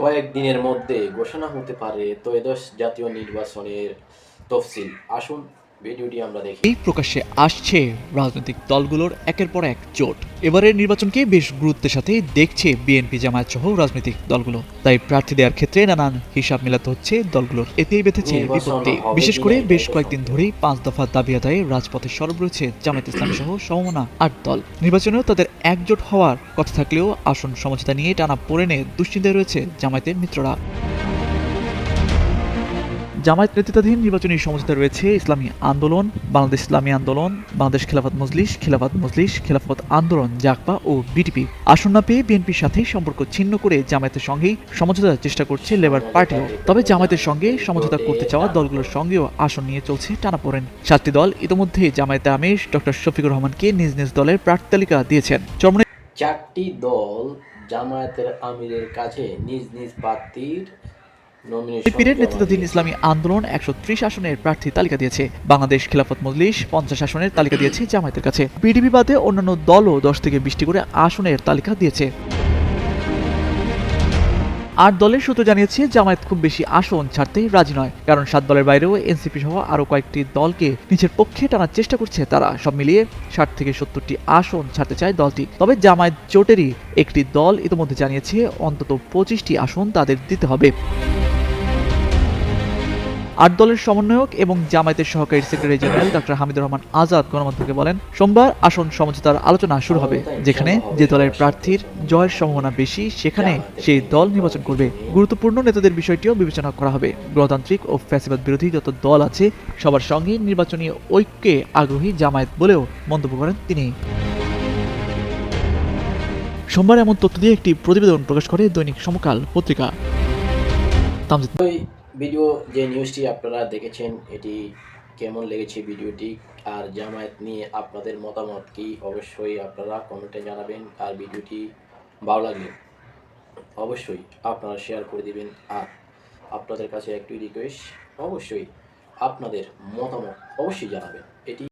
কয়েকদিনের মধ্যে ঘোষণা হতে পারে ত্রয়োদশ জাতীয় নির্বাচনের তফসিল। আসুন ভিডিওটি আমরা দেখি। এই প্রকাশ্যে আসছে রাজনৈতিক দলগুলোর একের পর এক জোট। এবারের নির্বাচনকে বেশ গুরুত্বের সাথে দেখছে বিএনপি জামায়াত সহ রাজনৈতিক দলগুলো। তাই প্রার্থী দেওয়ার ক্ষেত্রে নানান হিসাব মেলাতে হচ্ছে দলগুলোর। এতেই বেঁধেছে বিপত্তি। বিশেষ করে বেশ কয়েকদিন ধরেই পাঁচ দফা দাবি আদায়ে রাজপথে সরব রয়েছে জামায়াত ইসলামী সহ সমমনা আট দল। নির্বাচনেও তাদের একজোট হওয়ার কথা থাকলেও আসন সমঝোতা নিয়ে টানা পড়ে নিয়ে দুশ্চিন্তায় রয়েছে জামায়াতের মিত্ররা। জামায়াত নেতৃত্বাধীন নির্বাচনী সমঝোতা রয়েছে, ইসলামী আন্দোলন, বাংলাদেশ ইসলামী আন্দোলন, বাংলাদেশ খেলাফত মজলিস খেলাফত মজলিস, খেলাফত আন্দোলন, জাকপা ও বিটিপি। আসন না পেয়ে বিএনপির সাথে সম্পর্ক ছিন্ন করে জামায়াতের সঙ্গেই সমঝোতার চেষ্টা করছে লেবার পার্টিও। তবে জামায়াতের সঙ্গে সমঝোতা করতে চাওয়া দলগুলোর সঙ্গেও আসন নিয়ে চলছে টানাপোড়েন সাতটি দল ইতিমধ্যে জামায়াতে আমির ডক্টর শফিকুর রহমানকে নিজ নিজ দলের প্রার্থী তালিকা দিয়েছেন। চারটি দল জামায়াতের আমিরের কাছে নিজ নিজ প্রার্থীর নেতৃত্বাধীন ইসলামী আন্দোলন একশো ত্রিশ আসনের প্রার্থী তালিকা দিয়েছে। বাংলাদেশ খেলাফত মজলিস পঞ্চাশ আসনের তালিকা দিয়েছে জামায়াতের কাছে। বাদে অন্যান্য দলও দশ থেকে বিশটি করে আসনের তালিকা দিয়েছে। আট দলের সূত্র জানিয়েছে জামায়াত খুব বেশি আসন ছাড়তে রাজি নয়। কারণ সাত দলের বাইরেও এনসিপি সহ আরও কয়েকটি দলকে নিজের পক্ষে টানার চেষ্টা করছে তারা। সব মিলিয়ে ষাট থেকে সত্তরটি আসন ছাড়তে চায় দলটি। তবে জামায়াত জোটেরই একটি দল ইতিমধ্যে জানিয়েছে অন্তত পঁচিশটি আসন তাদের দিতে হবে। আট দলের সমন্বয়ক এবং জামায়াতের সহকারী secretary general doctor Hamidur Rahman Azad গণমাধ্যমকে বলেন, সোমবার আসন সমঝোতার আলোচনা শুরু হবে, যেখানে যে দলের প্রার্থীর জয়ের সম্ভাবনা বেশি, সেখানে সেই দল নির্বাচন করবে। গুরুত্বপূর্ণ নেতাদের বিষয়টিও বিবেচনা করা হবে। গণতান্ত্রিক ও ফ্যাসিবাদ বিরোধী যত দল আছে, সবার সঙ্গে নির্বাচনী ঐক্যে আগ্রহী জামায়াত বলেও মন্তব্য করেন তিনি। সোমবার এমন তথ্য দিয়ে একটি প্রতিবেদন প্রকাশ করে দৈনিক সমকাল পত্রিকা। ভিডিও যে নিউজটি আপনারা দেখেছেন, এটি কেমন লেগেছে ভিডিওটি আর জামায়াত নিয়ে আপনাদের মতামত কি, অবশ্যই আপনারা কমেন্টে জানাবেন, আর ভিডিওটি ভালো লাগলে অবশ্যই আপনারা শেয়ার করে দিবেন। আর আপনাদের কাছে একটি রিকোয়েস্ট অবশ্যই আপনাদের মতামত অবশ্যই জানাবেন। এটি